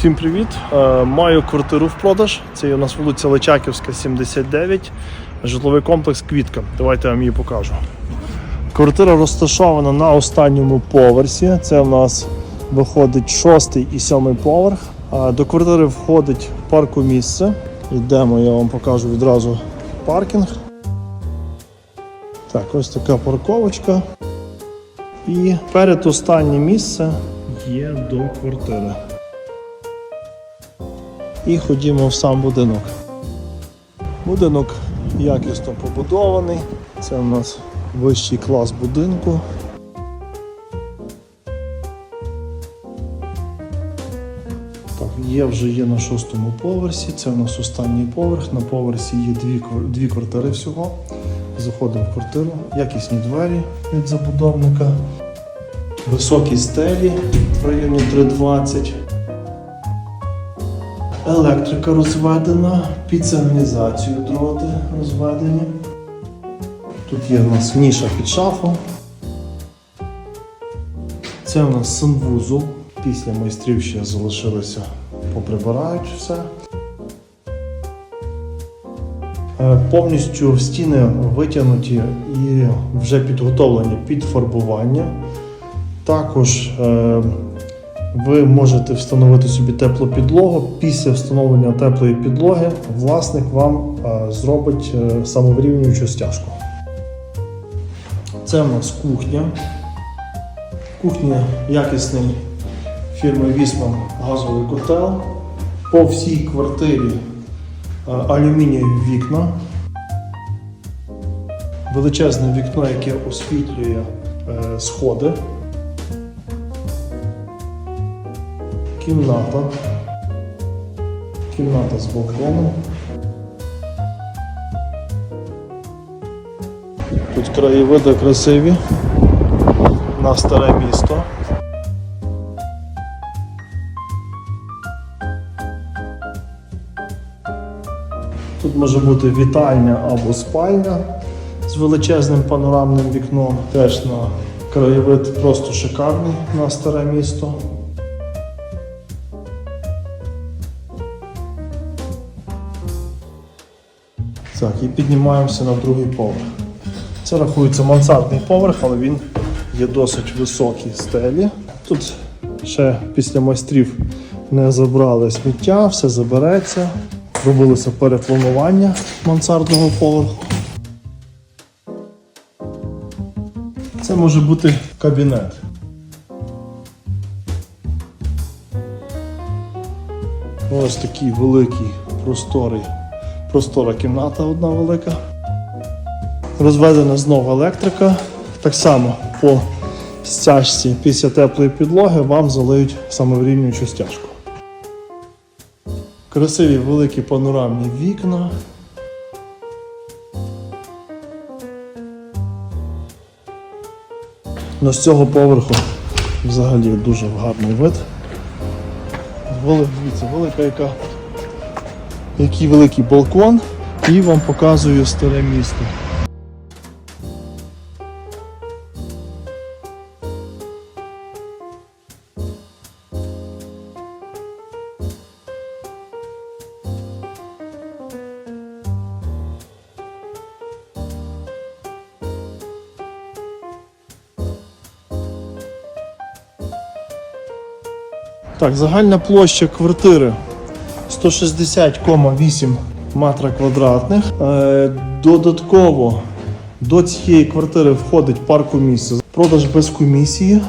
Всім привіт! Е, Маю квартиру в продаж. Це у нас вулиця Личаківська, 79, житловий комплекс Квітка. Давайте я вам її покажу. Квартира розташована на останньому поверсі. Це у нас виходить шостий і сьомий поверх. До квартири входить паркомісце. Йдемо, я вам покажу відразу паркінг. Так, ось така парковочка. І передостаннє місце є до квартири. І ходімо в сам будинок. Будинок якісно побудований. Це у нас вищий клас будинку. Так, є вже є на шостому поверсі. Це у нас останній поверх. На поверсі є дві, дві квартири всього. Заходимо в квартиру, якісні двері від забудовника, високі стелі в районі 320. Електрика розведена, під сигналізацію дроти розведені. Тут є у нас ніша під шафу. Це у нас санвузол. Після майстрів ще залишилося, поприбирають все. Е, Повністю стіни витягнуті і вже підготовлені під фарбування. Також е, ви можете встановити собі теплу підлогу. Після встановлення теплої підлоги власник вам е, зробить е, самоврівнюючу стяжку. Це у нас кухня. Кухня якісний фірми Вісман газовий котел. По всій квартирі е, алюмінієві вікна. Величезне вікно, яке освітлює сходи. Кімната. Кімната з балконом. Тут краєвиди красиві на старе місто. Тут може бути вітальня або спальня з величезним панорамним вікном. Теж на краєвид просто шикарний на старе місто. Так, і піднімаємося на другий поверх. Це рахується мансардний поверх, але він є досить високий стелі. Тут ще після майстрів не забрали сміття, все забереться. Робилося перепланування мансардного поверху. Це може бути кабінет. Ось такий великий просторий, простора кімната одна велика. Розведена знову електрика. Так само по стяжці після теплої підлоги вам залиють самоврівнюючу стяжку. Красиві великі панорамні вікна. Ну, з цього поверху взагалі дуже гарний вид. Дивіться, велика яка, який великий балкон. І вам показую старе місто. Так, загальна площа квартири 160,8 метра квадратних. Е, Додатково до цієї квартири входить паркомісце. Продаж без комісії.